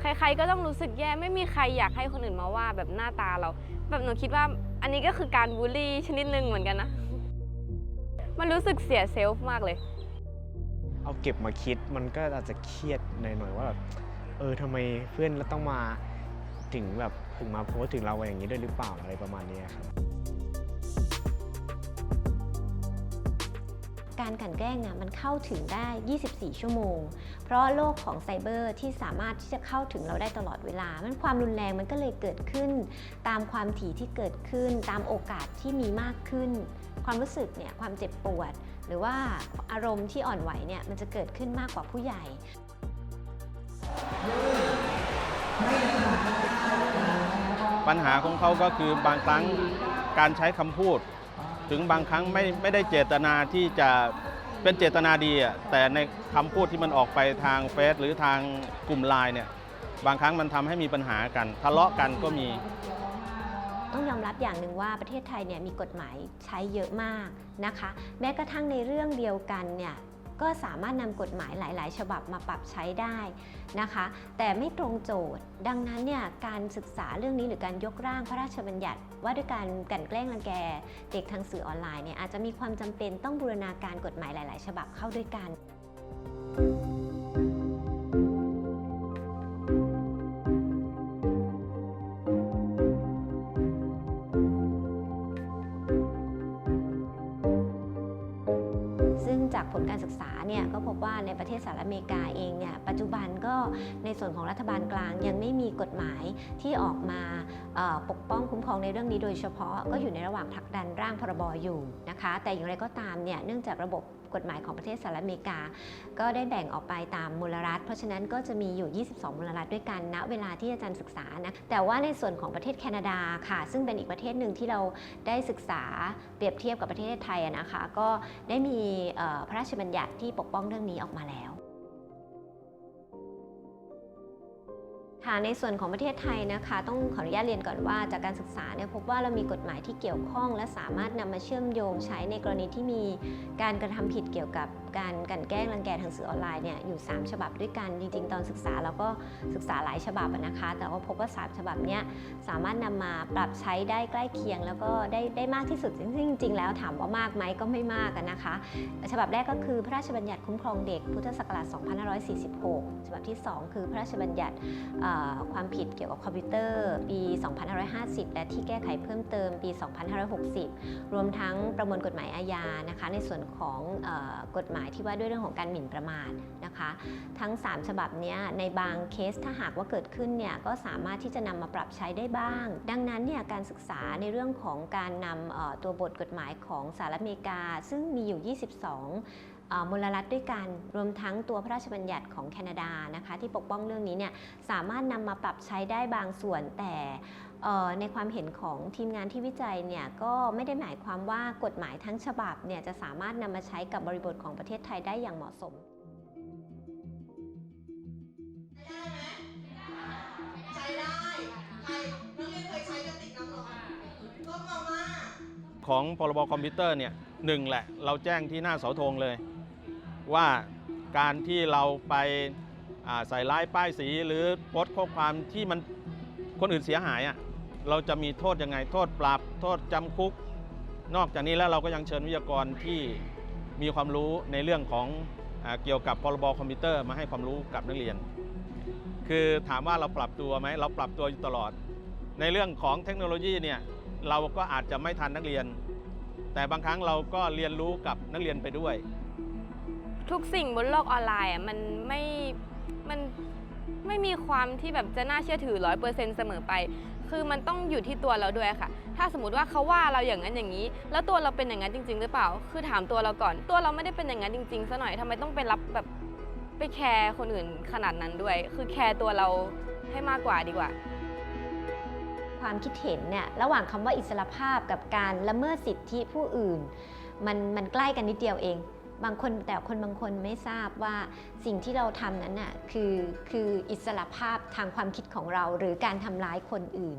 ใครๆก็ต้องรู้สึกแย่ไม่มีใครอยากให้คนอื่นมาว่าแบบหน้าตาเรา แบบหนูคิดว่าอันนี้ก็คือการบูลลี่ชนิดหนึ่งเหมือนกันนะ มันรู้สึกเสียเซลฟ์มากเลย เอาเก็บมาคิดมันก็อาจจะเครียดหน่อยๆว่าแบบเออทำไมเพื่อนเราต้องมาถึงแบบถึงมาโพสต์ถึงเราอย่างนี้ด้วยหรือเปล่าอะไรประมาณนี้ครับ การกันแกล้งอะมันเข้าถึงได้ 24 ชั่วโมง เพราะโลกของไซเบอร์ที่สามารถที่จะเข้าถึงเราได้ตลอดเวลามันความรุนแรงมันก็เลยเกิดขึ้น ตามความถี่ที่เกิดขึ้น ตามโอกาสที่มีมากขึ้น ความรู้สึกเนี่ยความเจ็บปวด หรือว่าอารมณ์ที่อ่อนไหวเนี่ยมันจะเกิดขึ้นมากกว่าผู้ใหญ่ปัญหาของเขาก็คือบางครั้งการใช้คำพูด ถึงบางครั้งไม่ไม่ได้เจตนาที่จะเป็นเจตนาดีอะแต่ในคำพูดที่มันออกไปทางเฟซหรือทางกลุ่มไลน์เนี่ยบางครั้งมันทำให้มีปัญหากัน ทะเลาะกันก็มี ต้องยอมรับอย่างหนึ่งว่าประเทศไทยเนี่ยมีกฎหมายใช้เยอะมากนะคะ แม้กระทั่งในเรื่องเดียวกันเนี่ย ก็สามารถนำกฎหมายหลาย ๆ ฉบับมาปรับใช้ได้นะคะ แต่ไม่ตรงโจทย์ ดังนั้นเนี่ยการศึกษาเรื่องนี้หรือการยกร่างพระราชบัญญัติ ว่าด้วยการกันแกล้งรังแกเด็กทางสื่อออนไลน์เนี่ยอาจจะมีความจำเป็นต้องบูรณาการกฎหมายหลาย ๆ ฉบับเข้าด้วยกันซึ่ง ศึกษา เนี่ยก็พบว่าในประเทศสหรัฐอเมริกาเองเนี่ยปัจจุบันก็ในส่วนของรัฐบาลกลางยังไม่มีกฎหมายที่ออกมาปกป้องคุ้มครองในเรื่องนี้โดยเฉพาะก็อยู่ในระหว่างผลักดันร่างพรบอยู่นะคะ แต่อย่างไรก็ตามเนี่ยเนื่องจากระบบกฎหมายของประเทศสหรัฐอเมริกา ก็ได้แบ่งออกไปตามมูลรัฐ เพราะฉะนั้นก็จะมีอยู่ 22 มูลรัฐด้วยกันณเวลาที่อาจารย์ศึกษานะ แต่ว่าในส่วนของประเทศแคนาดาค่ะ ซึ่งเป็นอีกประเทศหนึ่งที่เราได้ศึกษาเปรียบเทียบกับประเทศไทยนะคะ ก็ได้มีพระราชบัญญัติที่ปกป้องเรื่องนี้ออกมาแล้ว ค่ะในส่วนของประเทศไทยนะคะ ต้องขออนุญาตเรียนก่อนว่าจากการศึกษาเนี่ยพบว่าเรามีกฎหมายที่เกี่ยวข้อง และสามารถนำมาเชื่อมโยงใช้ในกรณีที่มีการกระทำผิดเกี่ยวกับการกันแกล้งรังแกทางสื่อออนไลน์เนี่ยอยู่ 3 ฉบับด้วยกัน จริง ๆ ตอนศึกษาเราก็ศึกษาหลายฉบับนะคะ แต่ว่าพบว่า 3 ฉบับเนี้ยสามารถนำมาปรับใช้ได้ใกล้เคียง แล้วก็ได้ได้มากที่สุดซึ่งจริง ๆ แล้วถามว่ามากไหมก็ไม่มากนะคะ ฉบับแรกก็คือพระราชบัญญัติคุ้มครองเด็กพุทธศักราช 2546 ฉบับที่ 2 คือพระราชบัญญัติความผิดเกี่ยวกับคอมพิวเตอร์ ปี 2550 และที่แก้ไขเพิ่มเติมปี 2560 รวมทั้งประมวลกฎหมายอาญานะคะ ในส่วนของออกฎหมายที่ว่าด้วยเรื่องของการหมิ่นประมาทนะคะ ทั้ง 3 ฉบับนี้ในบางเคสถ้าหากว่าเกิดขึ้นเนี่ยก็สามารถที่จะนำมาปรับใช้ได้บ้าง ดังนั้นเนี่ยการศึกษาในเรื่องของการนำตัวบทกฎหมายของสหรัฐอเมริกา ซึ่งมีอยู่ 22 มลรัฐด้วยกัน รวมทั้งตัวพระราชบัญญัติของแคนาดานะคะที่ปกป้องเรื่องนี้เนี่ยสามารถนำมาปรับใช้ได้บางส่วนแต่ในความเห็นของทีมงานที่วิจัยเนี่ยก็ไม่ได้หมายความว่ากฎหมายทั้งฉบับเนี่ยจะสามารถนำมาใช้กับบริบทของประเทศไทยได้อย่างเหมาะสมใช้ได้ใครนักเรียนเคยใช้กระติกน้ำร้อนต้มมาม่าของพรบคอมพิวเตอร์เนี่ยหนึ่งแหละ เราแจ้งที่หน้าเสาธงเลย ว่าการที่เราไปาใส่ร้ายป้ายสีหรือโพสต์ข้อความที่มันคนอื่นเสียหายอะ่ะเราจะมีโทษยังไงโทษปรับโทษจำคุก นอกจากนี้แล้วเราก็ยังเชิญวิทยากรที่มีความรู้ในเรื่องของอเกี่ยวกับพรบคอมพิวเตอร์มาให้ความรู้กับนักเรียน คือถามว่าเราปรับตัวไหมเราปรับตัวอยู่ตลอด ในเรื่องของเทคโนโลยีเนี่ยเราก็อาจจะไม่ทันนักเรียน แต่บางครั้งเราก็เรียนรู้กับนักเรียนไปด้วย ทุกสิ่งบนโลกออนไลน์อะมันไม่มันไม่มีความที่แบบจะน่าเชื่อถือร้อยเปอร์เซ็นต์เสมอไป คือมันต้องอยู่ที่ตัวเราด้วยค่ะ ถ้าสมมติว่าเขาว่าเราอย่างนั้นอย่างนี้ แล้วตัวเราเป็นอย่างนั้นจริง ๆ หรือเปล่า คือถามตัวเราก่อน ตัวเราไม่ได้เป็นอย่างนั้นจริงๆซะหน่อยทำไมต้องไปรับแบบไปแคร์คนอื่นขนาดนั้นด้วย คือแคร์ตัวเราให้มากกว่าดีกว่า ความคิดเห็นเนี่ยระหว่างคำว่าอิสรภาพกับการละเมิดสิทธิผู้อื่น มันมันใกล้กันนิดเดียวเอง บางคนแต่คนบางคนไม่ทราบว่าสิ่งที่เราทำนั้นน่ะคือคืออิสระภาพทางความคิดของเราหรือการทำร้ายคนอื่น